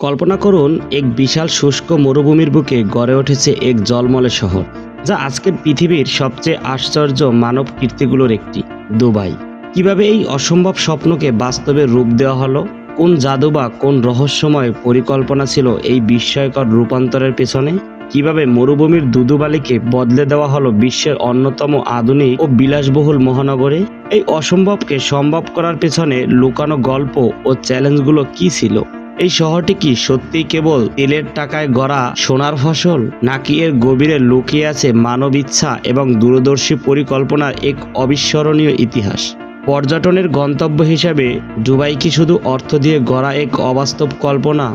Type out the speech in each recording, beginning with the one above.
কল্পনা করুন, এক বিশাল শুষ্ক মরুভূমির বুকে গড়ে উঠেছে এক জলমলে শহর, যা আজকের পৃথিবীর সবচেয়ে আশ্চর্য মানব কীর্তিগুলোর একটি, দুবাই। কীভাবে এই অসম্ভব স্বপ্নকে বাস্তবে রূপ দেওয়া হলো? কোন জাদু বা কোন রহস্যময় পরিকল্পনা ছিল এই বিস্ময়কর রূপান্তরের পেছনে? কীভাবে মরুভূমির দুদুবালিকে বদলে দেওয়া হলো বিশ্বের অন্যতম আধুনিক ও বিলাসবহুল মহানগরে? এই অসম্ভবকে সম্ভব করার পেছনে লুকানো গল্প ও চ্যালেঞ্জগুলো কি ছিল? এই শহরটি কি সত্যি কেবল তেলের টাকায় গড়া সোনার ফসল, নাকি এর গভীরে লুকিয়ে আছে মানব ইচ্ছা এবং দূরদর্শী পরিকল্পনার এক অবিস্মরণীয় ইতিহাস? পর্যটনের গন্তব্য হিসাবে দুবাই কি শুধু অর্থ দিয়ে গড়া এক অবাস্তব কল্পনা?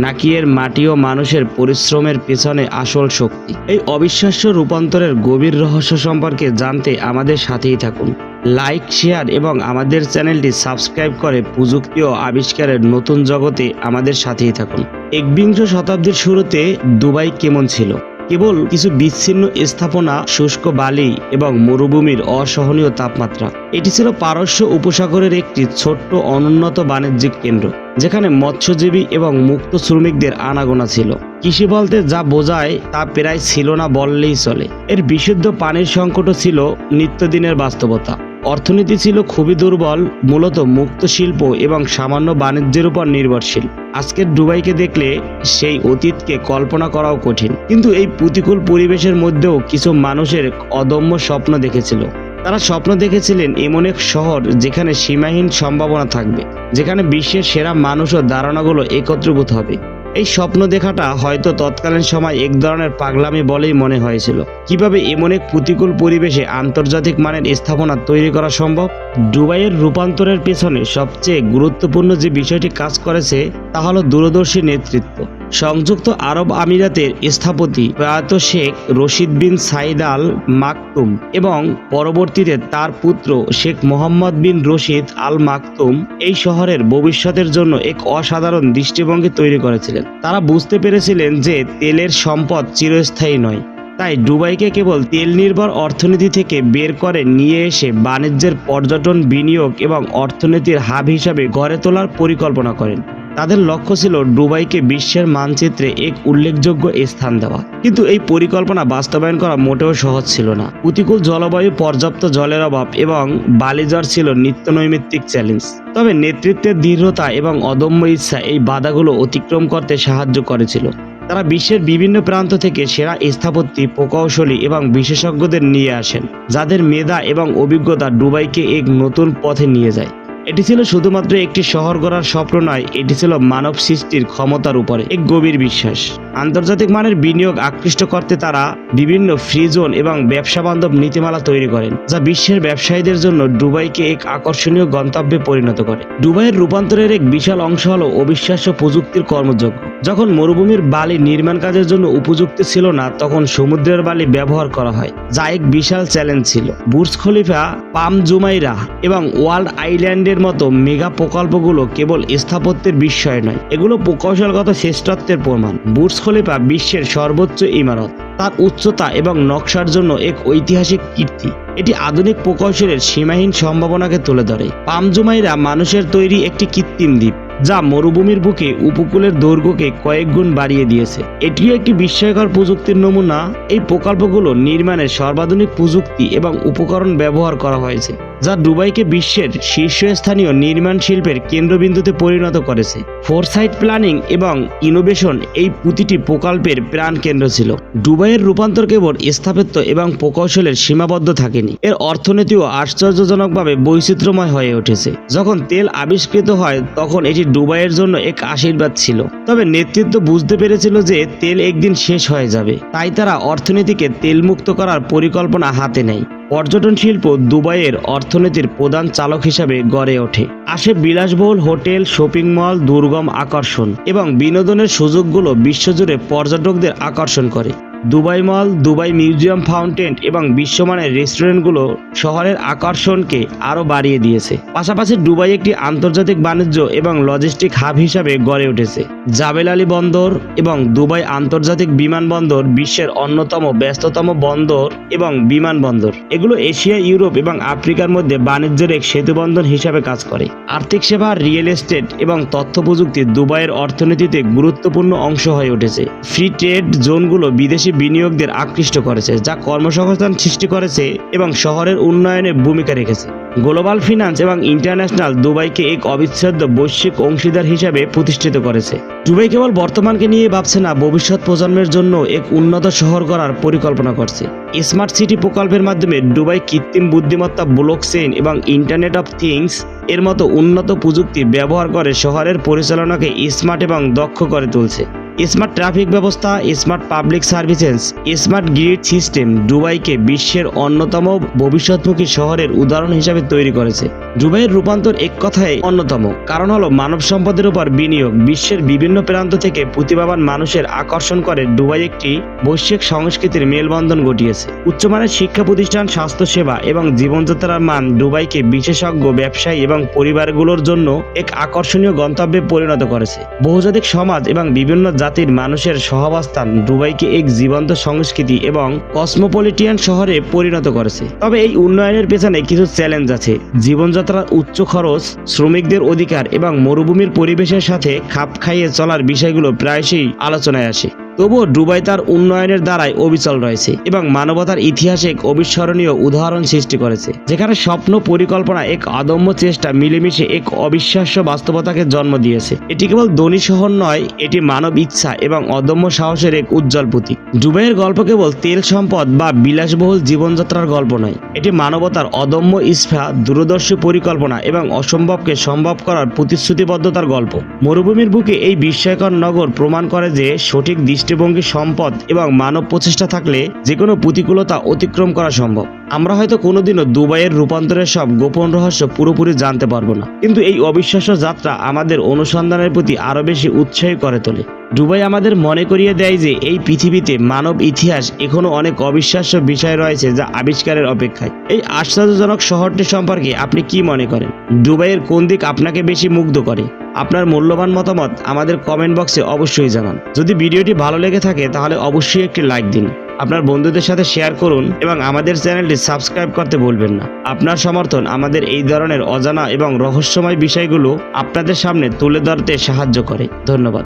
নাকি এর মাটি ও মানুষের পরিশ্রমের পেছনে আসল শক্তি? এই অবিশ্বাস্য রূপান্তরের গভীর রহস্য সম্পর্কে জানতে আমাদের সাথেই থাকুন। লাইক, শেয়ার এবং আমাদের চ্যানেলটি সাবস্ক্রাইব করে প্রযুক্তি ও আবিষ্কারের নতুন জগতে আমাদের সাথেই থাকুন। একবিংশ শতাব্দীর শুরুতে দুবাই কেমন ছিল? কেবল কিছু বিচ্ছিন্ন স্থাপনা, শুষ্ক বালি এবং মরুভূমির অসহনীয় তাপমাত্রা। এটি ছিল পারস্য উপসাগরের একটি ছোট্ট অনুন্নত বাণিজ্যিক কেন্দ্র, যেখানে মৎস্যজীবী এবং মুক্ত শ্রমিকদের আনাগোনা ছিল। কৃষি বলতে যা বোঝায় তা প্রায় ছিল না বললেই চলে। এর বিশুদ্ধ পানির সংকটও ছিল নিত্যদিনের বাস্তবতা। অর্থনীতি ছিল খুবই দুর্বল, মূলত মুক্ত শিল্প এবং সামান্য বাণিজ্যের উপর নির্ভরশীল। আজকের দুবাইকে দেখলে সেই অতীতকে কল্পনা করাও কঠিন। কিন্তু এই প্রতিকূল পরিবেশের মধ্যেও কিছু মানুষের অদম্য স্বপ্ন দেখেছিল। তারা স্বপ্ন দেখেছিলেন এমন এক শহর যেখানে সীমাহীন সম্ভাবনা থাকবে, যেখানে বিশ্বের সেরা মানুষ ও ধারণাগুলো একত্রীভূত হবে। এই স্বপ্ন দেখাটা হয়তো তৎকালীন সময় এক ধরনের পাগলামি বলেই মনে হয়েছিল। কীভাবে এমন এক প্রতিকূল পরিবেশে আন্তর্জাতিক মানের স্থাপনা তৈরি করা সম্ভব? দুবাইয়ের রূপান্তরের পেছনে সবচেয়ে গুরুত্বপূর্ণ যে বিষয়টি কাজ করেছে, তা হলো দূরদর্শী নেতৃত্ব। সংযুক্ত আরব আমিরাতের স্থপতি প্রয়াত শেখ রশিদ বিন সাইদ আল মাকতুম এবং পরবর্তীতে তার পুত্র শেখ মোহাম্মদ বিন রশিদ আল মাকতুম এই শহরের ভবিষ্যতের জন্য এক অসাধারণ দৃষ্টিভঙ্গি তৈরি করেছিলেন। তারা বুঝতে পেরেছিলেন যে তেলের সম্পদ চিরস্থায়ী নয়। তাই দুবাইকে কেবল তেল নির্ভর অর্থনীতি থেকে বের করে নিয়ে এসে বাণিজ্যের পর্যটন বিনিয়োগ এবং অর্থনীতির হাব হিসাবে গড়ে তোলার পরিকল্পনা করেন। তাদের লক্ষ্য ছিল ডুবাইকে বিশ্বের মানচিত্রে এক উল্লেখযোগ্য স্থান দেওয়া। কিন্তু এই পরিকল্পনা বাস্তবায়ন করা মোটেও সহজ ছিল না। প্রতিকূল জলবায়ু, পর্যাপ্ত জলের অভাব এবং বালিজ্বর ছিল নিত্য নৈমিত্তিক চ্যালেঞ্জ। তবে নেতৃত্বের দৃঢ়তা এবং অদম্য ইচ্ছা এই বাধাগুলো অতিক্রম করতে সাহায্য করেছিল। তারা বিশ্বের বিভিন্ন প্রান্ত থেকে সেরা স্থাপত্যি, প্রকৌশলী এবং বিশেষজ্ঞদের নিয়ে আসেন, যাদের মেধা এবং অভিজ্ঞতা ডুবাইকে এক নতুন পথে নিয়ে যায়। এটি ছিল শুধুমাত্র একটি শহর গড়ার স্বপ্ন নয়, এটি ছিল মানব সৃষ্টির ক্ষমতার উপরে। এক গভীর বিশ্বাস। আন্তর্জাতিক মানের বিনিয়োগ আকৃষ্ট করতে তারা বিভিন্ন ফ্রি জোন এবং ব্যবসা বান্ধব নীতিমালা তৈরি করেন, যা বিশ্বের ব্যবসায়ীদের জন্য দুবাইকে এক আকর্ষণীয় গন্তব্যে পরিণত করে। দুবাইয়ের রূপান্তরের এক বিশাল অংশ হলো অবিশ্বাস্য প্রযুক্তির কর্মযোগ্য। যখন মরুভূমির বালি নির্মাণ কাজের জন্য উপযুক্ত ছিল না, তখন সমুদ্রের বালি ব্যবহার করা হয়, যা এক বিশাল চ্যালেঞ্জ ছিল। বুর্জ খলিফা পাম জুমাইরা এবং ওয়ার্ল্ড আইল্যান্ডের মতো মেগা প্রকল্পগুলো কেবল স্থাপত্যের বিস্ময় নয়, এগুলো প্রকৌশলগত শ্রেষ্ঠত্বের প্রমাণ। বুর্জ খলিফা বিশ্বের সর্বোচ্চ ইমারত। তার উচ্চতা এবং নকশার জন্য এক ঐতিহাসিক কীর্তি। এটি আধুনিক প্রকৌশলের সীমাহীন সম্ভাবনাকে তুলে ধরে। পামজুমাইরা মানুষের তৈরি একটি কৃত্রিম দ্বীপ, যা মরুভূমির বুকে উপকূলের দৈর্ঘ্যকে কয়েক গুণ বাড়িয়ে দিয়েছে। এটিও একটি বিস্ময়কর প্রযুক্তির নমুনা। এই প্রকল্পগুলো নির্মাণের সর্বাধুনিক প্রযুক্তি এবং উপকরণ ব্যবহার করা হয়েছে, যা দুবাইকে বিশ্বের শীর্ষস্থানীয় নির্মাণ শিল্পের কেন্দ্রবিন্দুতে পরিণত করেছে। ফোরসাইট প্ল্যানিং এবং ইনোভেশন এই প্রতিটি প্রকল্পের প্রাণ কেন্দ্র ছিল। দুবাইয়ের রূপান্তর কেবল স্থাপত্য এবং প্রকৌশলের সীমাবদ্ধ থাকেনি এর অর্থনীতিও আশ্চর্যজনকভাবে বৈচিত্র্যময় হয়ে উঠেছে। যখন তেল আবিষ্কৃত হয়, তখন এটি দুবাইয়ের জন্য এক আশীর্বাদ ছিল। তবে নেতৃত্ব বুঝতে পেরেছিল যে তেল একদিন শেষ হয়ে যাবে। তাই তারা অর্থনীতিকে তেলমুক্ত করার পরিকল্পনা হাতে নেয়। পর্যটন শিল্প দুবাইয়ের অর্থনীতির প্রধান চালক হিসাবে গড়ে ওঠে। আসে বিলাসবহুল হোটেল, শপিং মল, দুর্গম আকর্ষণ এবং বিনোদনের সুযোগগুলো বিশ্বজুড়ে পর্যটকদের আকর্ষণ করে। Dubai mall, Dubai museum fountain এবং বিশ্বমানের রেস্টুরেন্টগুলো শহরের আকর্ষণকে আরও বাড়িয়ে দিয়েছে। পাশাপাশি দুবাই একটি আন্তর্জাতিক বাণিজ্য এবং লজিস্টিক হাব হিসাবে গড়ে উঠেছে। জাবেল আলী বন্দর এবং দুবাই আন্তর্জাতিক বিমানবন্দর বিশ্বের অন্যতম ব্যস্ততম বন্দর এবং বিমানবন্দর এগুলো এশিয়া, ইউরোপ এবং আফ্রিকার মধ্যে বাণিজ্যের এক সেতুবন্ধন হিসাবে কাজ করে। আর্থিক সেবা, রিয়েল এস্টেট এবং তথ্য প্রযুক্তি দুবাইয়ের অর্থনীতিতে গুরুত্বপূর্ণ অংশ হয়ে উঠেছে। ফ্রি ট্রেড জোনগুলো বিদেশি বিনিয়োগদের আকৃষ্ট করেছে, যা কর্মসংস্থান সৃষ্টি করেছে এবং শহরের উন্নয়নে ভূমিকা রেখেছে। গ্লোবাল ফিনান্স এবং ইন্টারন্যাশনাল দুবাইকে এক অবিচ্ছেদ্য বৈশ্বিক অংশীদার হিসাবে প্রতিষ্ঠিত করেছে। দুবাই কেবল বর্তমানকে নিয়ে ভাবছে না, ভবিষ্যৎ প্রজন্মের জন্য এক উন্নত শহর গড়ার পরিকল্পনা করছে। স্মার্ট সিটি প্রকল্পের মাধ্যমে দুবাই কৃত্রিম বুদ্ধিমত্তা ব্লক চেইন এবং ইন্টারনেট অফ থিংস এর মতো উন্নত প্রযুক্তি ব্যবহার করে শহরের পরিচালনাকে স্মার্ট এবং দক্ষ করে তুলছে। স্মার্ট ট্রাফিক ব্যবস্থা, smart public services smart grid system দুবাইকে বিশ্বের অন্যতম ভবিষ্যৎমুখী শহরের উদাহরণ হিসাবে তৈরি করেছে। দুবাইয়ের রূপান্তর এক কথায় অন্যতম, কারণ হলো মানব সম্পদের উপর বিনিয়োগ বিশ্বের বিভিন্ন প্রান্ত থেকে প্রতিভাবান মানুষের আকর্ষণ করে দুবাই একটি বৈশ্বিক সংস্কৃতির মেলবন্ধন ঘটিয়েছে। উচ্চমানের শিক্ষা প্রতিষ্ঠান, স্বাস্থ্যসেবা এবং জীবনযাত্রার মান দুবাইকে বিশেষজ্ঞ, ব্যবসায়ী এবং পরিবারগুলোর জন্য এক আকর্ষণীয় গন্তব্যে পরিণত করেছে। বহুজাতিক সমাজ এবং বিভিন্ন জাতির মানুষের সহাবস্থান দুবাইকে এক জীবন্ত সংস্কৃতি এবং কসমোপলিটিয়ান শহরে পরিণত করেছে। তবে এই উন্নয়নের পেছনে কিছু চ্যালেঞ্জ আছে। জীবনযাত্রার উচ্চ খরচ, শ্রমিকদের অধিকার এবং মরুভূমির পরিবেশের সাথে খাপ খাইয়ে চলার বিষয়গুলো প্রায়শই আলোচনায় আসে। তবুও দুবাই তার উন্নয়নের দ্বারাই অবিচল রয়েছে এবং মানবতার ইতিহাসে এক অবিস্মরণীয় উদাহরণ সৃষ্টি করেছে, যেখানে স্বপ্ন পরিকল্পনা এক অদম্য চেষ্টা মিলেমিশে এক অবিশ্বাস্য বাস্তবতাকে জন্ম দিয়েছে। এটি কেবল ধনী শহর নয়, এটি মানব ইচ্ছা এবং অদম্য সাহসের এক উজ্জ্বল প্রতীক। দুবাইয়ের গল্প কেবল তেল সম্পদ বা বিলাসবহুল জীবনযাত্রার গল্প নয়, এটি মানবতার অদম্য ইস্ফা, দূরদর্শী পরিকল্পনা এবং অসম্ভবকে সম্ভব করার প্রতিশ্রুতিবদ্ধতার গল্প। মরুভূমির বুকে এই বিস্ময়কর নগর প্রমাণ করে যে সঠিক দৃষ্টিভঙ্গি, সম্পদ এবং মানব প্রচেষ্টা থাকলে যে কোনো প্রতিকূলতা অতিক্রম করা সম্ভব। আমরা হয়তো কোনোদিনও দুবাইয়ের রূপান্তরের সব গোপন রহস্য পুরোপুরি জানতে পারব না। কিন্তু এই অবিশ্বাস্য যাত্রা আমাদের অনুসন্ধানের প্রতি আরও বেশি উৎসাহী করে তোলে। দুবাই আমাদের মনে করিয়ে দেয় যে এই পৃথিবীতে মানব ইতিহাস এখনও অনেক অবিশ্বাস্য বিষয় রয়েছে যা আবিষ্কারের অপেক্ষায়। এই আশ্চর্যজনক শহরটি সম্পর্কে আপনি কি মনে করেন? দুবাইয়ের কোন দিক আপনাকে বেশি মুগ্ধ করে? আপনার মূল্যবান মতামত আমাদের কমেন্ট বক্সে অবশ্যই জানান। যদি ভিডিওটি ভালো লেগে থাকে, তাহলে অবশ্যই একটি লাইক দিন। আপনার বন্ধুদের সাথে শেয়ার করুন এবং আমাদের চ্যানেলটি সাবস্ক্রাইব করতে ভুলবেন না। আপনার সমর্থন আমাদের এই ধরনের অজানা এবং রহস্যময় বিষয়গুলো আপনাদের সামনে তুলে ধরতে সাহায্য করে। ধন্যবাদ।